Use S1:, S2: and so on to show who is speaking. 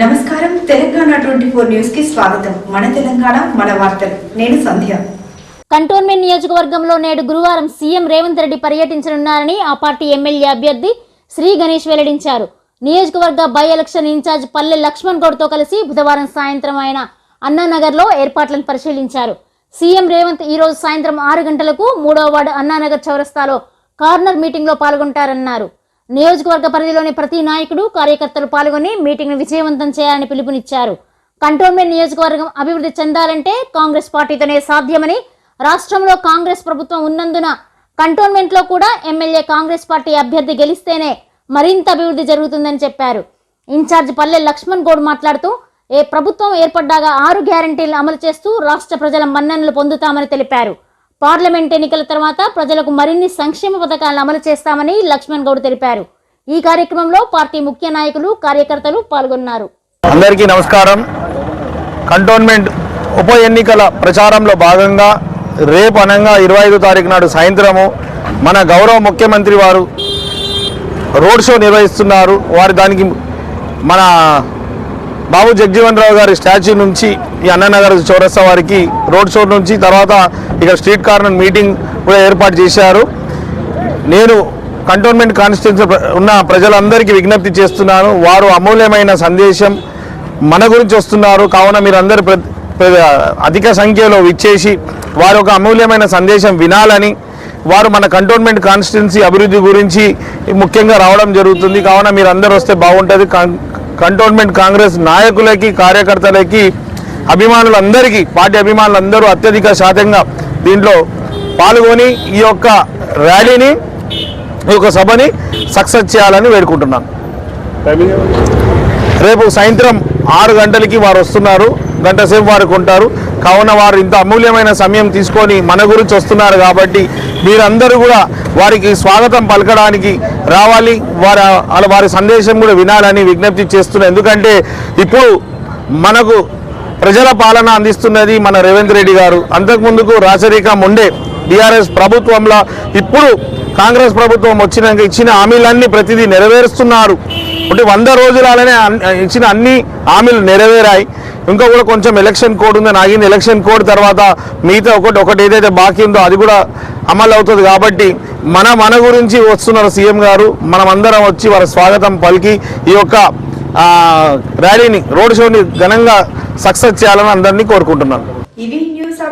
S1: నమస్కారం. Telangana twenty four న్యూస్కి స్వాగతం. మన తెలంగాణ మన వార్తలు. నేను సంధ్య.
S2: కంటోన్మెంట్ నియోజకవర్గంలో నేడు గురువారం సీఎం రేవంత్ రెడ్డి పర్యటించనున్నారని ఆ పార్టీ ఎమ్మెల్యే అభ్యర్థి శ్రీ గణేష్ వెల్లడించారు. నియోజకవర్గ బై ఎలక్షన్ ఇన్ఛార్జ్ పల్లె లక్ష్మణ్ గౌడ్తో కలిసి బుధవారం సాయంత్రం ఆయన అన్నానగర్లో ఏర్పాట్లను పరిశీలించారు. సీఎం రేవంత్ ఈ రోజు సాయంత్రం ఆరు గంటలకు మూడవ వార్డు అన్నానగర్ చౌరస్తాలో కార్నర్ మీటింగ్లో పాల్గొంటారన్నారు. నియోజకవర్గ పరిధిలోని ప్రతి నాయకుడు కార్యకర్తలు పాల్గొని మీటింగ్ను విజయవంతం చేయాలని పిలుపునిచ్చారు. కంటోన్మెంట్ నియోజకవర్గం అభివృద్ధి చెందాలంటే కాంగ్రెస్ పార్టీతోనే సాధ్యమని రాష్ట్రంలో కాంగ్రెస్ ప్రభుత్వం ఉన్నందున కంటోన్మెంట్లో కూడా ఎమ్మెల్యే కాంగ్రెస్ పార్టీ అభ్యర్థి గెలిస్తేనే మరింత అభివృద్ధి జరుగుతుందని చెప్పారు. ఇన్ఛార్జ్ పల్లె లక్ష్మణ్ గౌడ్ మాట్లాడుతూ ఏ ప్రభుత్వం ఏర్పడ్డాగా ఆరు గ్యారంటీలు అమలు చేస్తూ రాష్ట్ర ప్రజల మన్ననలు పొందుతామని తెలిపారు. పార్లమెంట్ ఎన్నికల తర్వాత ప్రజలకు మరిన్ని సంక్షేమ పథకాలను అమలు చేస్తామని లక్ష్మణ్ గౌడ్ తెలిపారు. ఈ కార్యక్రమంలో పార్టీ ముఖ్య నాయకులు కార్యకర్తలు పాల్గొన్నారు.
S3: అందరికీ నమస్కారం. కంటోన్మెంట్ ఉప ఎన్నికల ప్రచారంలో భాగంగా రేపు అనంగా ఇరవై ఐదు తారీఖు నాడు సాయంత్రము మన గౌరవ ముఖ్యమంత్రి వారు రోడ్ షో నిర్వహిస్తున్నారు. వారి దానికి మన బాబు జగజీవన్ రావు గారి స్టాచ్యూ నుంచి ఈ అన్ననగర్ చౌరస్తా వారికి రోడ్ షో నుంచి తర్వాత ఇక్కడ స్ట్రీట్ కార్నర్ మీటింగ్ కూడా ఏర్పాటు చేశారు. నేను కంటోన్మెంట్ కాన్స్టిట్యూన్సీ ఉన్న ప్రజలందరికీ విజ్ఞప్తి చేస్తున్నాను. వారు అమూల్యమైన సందేశం మన గురించి వస్తున్నారు. కావున మీరందరూ అధిక సంఖ్యలో విచ్చేసి వారు ఒక అమూల్యమైన సందేశం వినాలని వారు మన కంటోన్మెంట్ కాన్స్టిట్యున్సీ అభివృద్ధి గురించి ముఖ్యంగా రావడం జరుగుతుంది. కావున మీరు అందరూ వస్తే బాగుంటుంది. కం- కంటోన్మెంట్ కాంగ్రెస్ నాయకులకి కార్యకర్తలకి అభిమానులందరికీ పార్టీ అభిమానులందరూ అత్యధిక శాతంగా దీంట్లో పాల్గొని ఈ యొక్క ర్యాలీని ఈ యొక్క సభని సక్సెస్ చేయాలని వేడుకుంటున్నాను. రేపు సాయంత్రం ఆరు గంటలకి వారు వస్తున్నారు. గంట సేపు వారికి ఉంటారు కావున వారు ఇంత అమూల్యమైన సమయం తీసుకొని మన గురించి వస్తున్నారు కాబట్టి మీరందరూ కూడా వారికి స్వాగతం పలకడానికి రావాలి. వారి అలా వారి సందేశం కూడా వినాలని విజ్ఞప్తి చేస్తున్నారు ఎందుకంటే ఇప్పుడు మనకు ప్రజల పాలన అందిస్తున్నది మన రేవంత్ రెడ్డి గారు. అంతకుముందుకు రాచరికం ఉండే బీఆర్ఎస్ ప్రభుత్వంలో ఇప్పుడు కాంగ్రెస్ ప్రభుత్వం వచ్చినాక ఇచ్చిన హామీలన్నీ ప్రతిదీ నెరవేరుస్తున్నారు. అంటే వంద రోజులనే ఇచ్చిన అన్ని హామీలు నెరవేరాయి. ఇంకా కూడా కొంచెం ఎలక్షన్ కోడ్ ఉంది. నాగిన ఎలక్షన్ కోడ్ తర్వాత మిగతా ఒకటి ఒకటి ఏదైతే బాకీ ఉందో అది కూడా అమలు అవుతుంది కాబట్టి మన మన గురించి వస్తున్నారు సీఎం గారు. మనమందరం వచ్చి వారి స్వాగతం పలికి ఈ యొక్క ర్యాలీని రోడ్ షోని ఘనంగా సక్సెస్ చేయాలని అందరినీ కోరుకుంటున్నాను.
S1: ఇవి